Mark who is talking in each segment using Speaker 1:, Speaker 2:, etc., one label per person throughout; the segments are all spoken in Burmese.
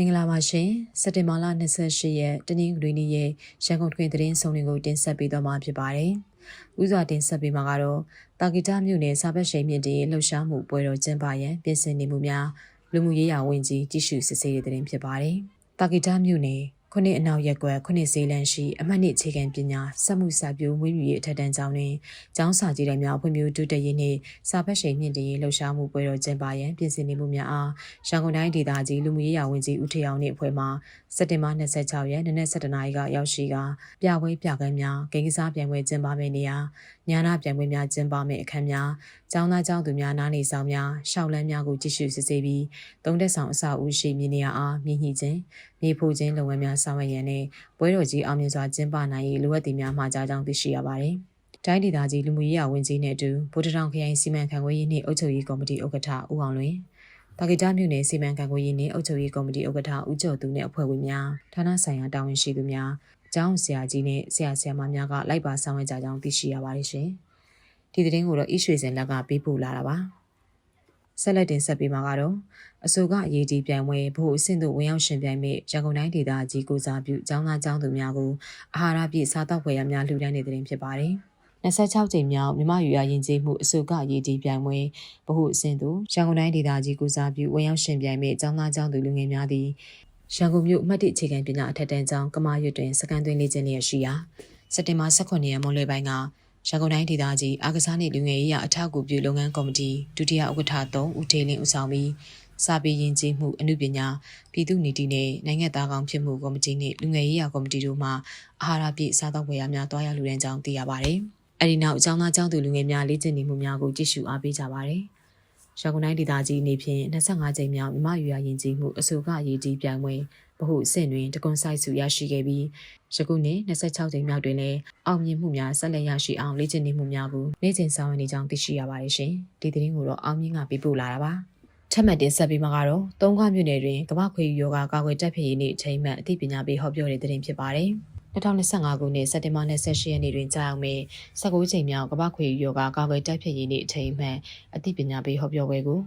Speaker 1: မင်္ဂလာပါရှင်စက်တင်ဘာလ28ရက်တနင်္ဂနွေနေ့ရဲ့ရန်ကုန်တွင်သတင်းဆောင်တွေကိုတင်ဆက်ပေးသွားမှာဖြစ်ပါတယ်။ဥစွာတင်ဆက်ပေးမှာကတော့တာဂီတာမြို့နယ်စာဘက်ရှိန်မြင့်တည်လှုပ်ရှားမှုပွဲတော်ကျင်းပရန်ပြင်ဆင်နေမှုများလူမှုရေးရာဝန်ကြီးတရှိစစ်ဆေးတဲ့သတင်းဖြစ်ပါတယ်။တာဂီတာမြို့နယ် ခုနှစ်အနောက်ရက်ကွယ်ခုနှစ်ဈေးလန်းရှိအမှတ်နှစ်အခြေခံပညာစက်မှုစာပြိုးမွေးမြူရေးအထက်တန်းကျောင်းတွင်ကျောင်းစာကြည့်တိုင်းများဖွံ့ဖြိုးတိုးတက်ရေးနှင့်စာဖတ်ရှိန်မြင့်တင်ရေးလှုပ်ရှားမှုပွဲတော်ကျင်းပရန်ပြင်ဆင်နေမှုများအားရန်ကုန်တိုင်းဒေသကြီးလူမှုရေးရာဝန်ကြီးဦးထေအောင်နှင့်အဖွဲ့မှစက်တင်ဘာ26ရက်နေ့နက်7:00နာရီကရောက်ရှိကပြပွဲပြကန်းများဂိမ်းကစားပြိုင်ပွဲကျင်းပမယ့်နေရာညာနာပြိုင်ပွဲများကျင်းပမယ့်အခမ်းများကျောင်းသားကျောင်းသူများနားနေဆောင်များရှောက်လန်းများကိုကြည့်ရှုစစ်ဆေးပြီးသုံးတက်ဆောင်အဆောက်အဦရှိမြေနေရာအားမြင့်ညှိခြင်းမြေဖို့ခြင်းလုပ်ငန်းများဆောင်ရွက်ရန်နှင့်ပွဲတော်ကြီးအောင်မြင်စွာကျင်းပနိုင်ရေးလိုအပ်သည့်များမှာကြားကြောင်းသိရှိရပါသည်။တိုင်းဒေသကြီးလူမှုရေးရာဝန်ကြီးနဲ့အတူဗိုလ်တထောင်ခရိုင်စီမံခန့်ခွဲရေးနှင့်အုပ်ချုပ်ရေးကော်မတီဥက္ကဋ္ဌဦးအောင်လွင်တာဂီတာမြို့နယ်စီမံခန့်ခွဲရေးနှင့်အုပ်ချုပ်ရေးကော်မတီဥက္ကဋ္ဌဦးကျော်သူနှင့်အဖွဲ့ဝင်များဌာနဆိုင်ရာတာဝန်ရှိသူများကျောင်းဆရာကြီးနဲ့ဆရာဆရာမများကလိုက်ပါဆောင်ရွက်ကြကြောင်းသိရှိရပါတယ်ရှင်။ဒီသတင်းကိုတော့ဤရွှေစင်လက်ကပေးပို့လာတာပါ။ ဆက်လက်တင်ဆက်ပေးမှာကတော့အဆိုကအရေးကြီးပြိုင်ပွဲဘို့အဆင့်သို့ဝင်ရောက်ရှင်ပြိုင်မဲ့ရန်ကုန်တိုင်းဒေသကြီးကိုစားပြုကျောင်းသားကျောင်းသူများကိုအာဟာရပြည့်စားတောက်ဖွယ်ရများလှူဒန်းနေတဲ့တင်ဖြစ်ပါတယ်။26ကြိမ်မြောက်မြမယူရရင်ကျေးမှုအစုကအရေးကြီးပြိုင်ပွဲဗဟုအဆင့်သို့ရန်ကုန်တိုင်းဒေသကြီးကိုစားပြုဝင်ရောက်ရှင်ပြိုင်မဲ့ကျောင်းသားကျောင်းသူလူငယ်များသည်ရန်ကုန်မြို့အမှတ်၁အခြေခံပညာအထက်တန်းကျောင်းကမာရွတ်တွင်စကန်သွင်းလေ့ကျင့်လျက်ရှိရာစက်တင်ဘာ18ရက်မွန်လွယ်ပိုင်းက ရန်ကုန်တိုင်းဒေသကြီးအာကစားနှင့်လူငယ်ရေးရာအထောက်အကူပြုလုပ်ငန်းကော်မတီဒုတိယဥက္ကဋ္ဌ3ဦးထေလင်းဦးဆောင်ပြီးစာပေယဉ်ကျေးမှုအမှုပညာပြည်သူနေတီနဲ့နိုင်ငံသားကောင်ဖြစ်မှုကော်မတီနှင့်လူငယ်ရေးရာကော်မတီတို့မှအာဟာရပြည့်စားသောက်ပွဲရများတွားရလူရန်ကြောင်းသိရပါတယ်။အဲဒီနောက်အကြောင်းသားကျောင်းသူလူငယ်များလေ့ကျင့်နေမှုများကိုကြည့်ရှုအားပေးကြပါတယ်။ရန်ကုန်တိုင်းဒေသကြီးအနေဖြင့်25ကြိမ်မြောက်မြမယူရရင်ကြီးမှုအဆိုကအရေးကြီးပြိုင်ပွဲ ဗဟုအဆင့်တွင်တကွန်ဆိုင်စုရရှိခဲ့ပြီးယခုနှစ်26ကြိမ်မြောက်တွင်လည်းအောင်မြင်မှုများဆက်လက်ရရှိအောင်လေ့ကျင့်နေမှုများကိုနေ့စဉ်ဆောင်ရွက်နေကြောင်းသိရှိရပါတယ်ရှင်။ဒီသတင်းကိုတော့အောင်မြင့်ကပြပို့လာတာပါ။ထပ်မံတင်ဆက်ပြီးမှကတော့သုံးခွမြို့နယ်တွင်ကမ္ဘာခွေယောဂကာကွယ်တက်ဖြစ်ရေးနေ့အချိန်မှန်အသိပညာပေးဟောပြောတဲ့သတင်းဖြစ်ပါတယ်။2025ခုနှစ်စက်တင်ဘာ28ရက်နေ့တွင်ကြာရောက်မယ့်19ချိန်မြောက်ကမ္ဘာခွေယောဂကာကွယ်တက်ဖြစ်ရေးနေ့အချိန်မှန်အသိပညာပေးဟောပြောပွဲကို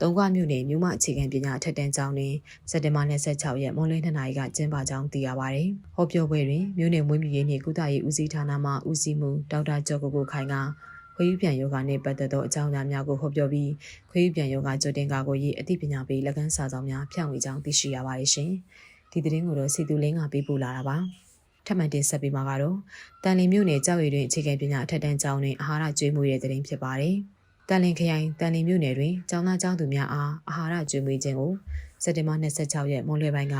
Speaker 1: သုံးခွမြို့နယ်မြို့မအခြေခံပညာအထက်တန်းကျောင်းတွင်စက်တင်ဘာ26ရက်မွန်လင်း2နာရီကကျင်းပကြောင်းသိရပါသည်။ဟောပြောပွဲတွင်မြို့နယ်မွေးမြူရေးနှင့်ကုသရေးဦးစီးဌာနမှဦးစီးမှုဒေါက်တာကျော်ကိုကိုခိုင်ကခွေးယူပြန်ယောဂနှင့်ပတ်သက်သောအကြောင်းအရာများကိုဟောပြောပြီးခွေးယူပြန်ယောဂကြိုတင်ကာကွယ်ရေးအသိပညာပေးလက်ကမ်းစာဆောင်များဖြန့်ဝေကြောင်းသိရှိရပါတယ်ရှင်။ဒီသတင်းကိုတော့စီသူလင်းကပေးပို့လာတာပါ။ထပ်မံတင်ဆက်ပေးမှာကတော့တန်လင်မြို့နယ်ကြောက်ရည်တွင်အခြေခံပညာအထက်တန်းကျောင်းတွင်အာဟာရကျွေးမွေးတဲ့သတင်းဖြစ်ပါတယ်။ တန်လင်ခရိုင်တန်လင်မြို့နယ်တွင်ကျောင်းသားကျောင်းသူများအားအာဟာရကျွေးမွေးခြင်းကိုစက်တင်ဘာ26ရက်မွန်လွယ်ပိုင်းက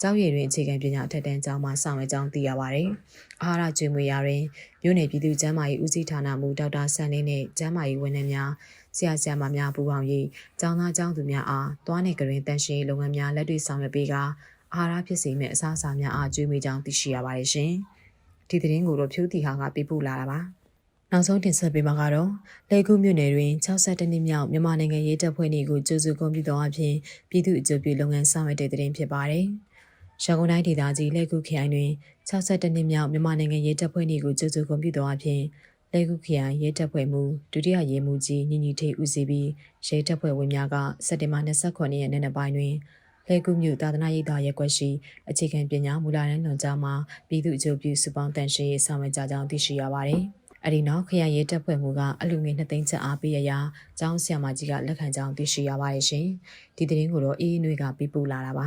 Speaker 1: ကျောင်းရည်တွင်အခြေခံပညာအထက်တန်းကျောင်းမှဆောင်ရွက်ကြောင်းသိရပါသည်။အာဟာရကျွေးမွေးရာတွင်မြို့နယ်ပြည်သူ့ကျန်းမာရေးဦးစီးဌာနမှဒေါက်တာဆန်လင်းနှင့်ကျန်းမာရေးဝန်ထမ်းများဆရာဆရာမများပူးပေါင်း၍ကျောင်းသားကျောင်းသူများအားတွားနေကြရင်တန်ရှင်းလုပ်ငန်းများလက်တွေ့ဆောင်ရွက်ပေးကအာဟာရဖြစ်စေမယ့်အစားအစာများအားကျွေးမွေးကြောင်းသိရှိရပါတယ်ရှင်။ဒီသတင်းကိုတော့ဖြိုးတီဟာကပြပို့လာတာပါ။ နောက်ဆုံးတင်ဆက်ပေးမှာကတော့လေကူးမြို့နယ်တွင်62နှစ်မြောက်မြန်မာနိုင်ငံရေးတပ်ဖွဲ့နေကိုကျူးစုကွန်ပျူတာအပြင်ပြည်သူ့အကျိုးပြုလုပ်ငန်းဆောင်ရွက်တဲ့တဲ့တင်ဖြစ်ပါတယ်။ရန်ကုန်တိုင်းဒေသကြီးလေကူးခရိုင်တွင်62နှစ်မြောက်မြန်မာနိုင်ငံရေးတပ်ဖွဲ့နေကိုကျူးစုကွန်ပျူတာအပြင်လေကူးခရိုင်ရဲတပ်ဖွဲ့မှဒုတိယရဲမှူးကြီးညီညီထိတ်ဦးစီးပြီးရဲတပ်ဖွဲ့ဝင်များကစက်တင်ဘာ29ရက်နေ့နေ့ပိုင်းတွင်လေကူးမြို့သာသနာရေးသားရက်ွက်ရှိအခြေခံပညာမူလတန်းလွန်ကြားမှာပြည်သူ့အကျိုးပြုစုပေါင်းတန်ရှင်းရေးဆောင်ရွက်ကြကြောင်းသိရှိရပါတယ်။ အဲ့ဒီနောက်ခရရဲတပ်ဖွဲ့မှုကအလူငွေ2သိန်းချက်အားပေးရရာကျောင်းဆရာမကြီးကလက်ခံကြောင်းသိရှိရပါတယ်ရှင်ဒီသတင်းကိုတော့အေးအေးနွေကပြပို့လာတာပါ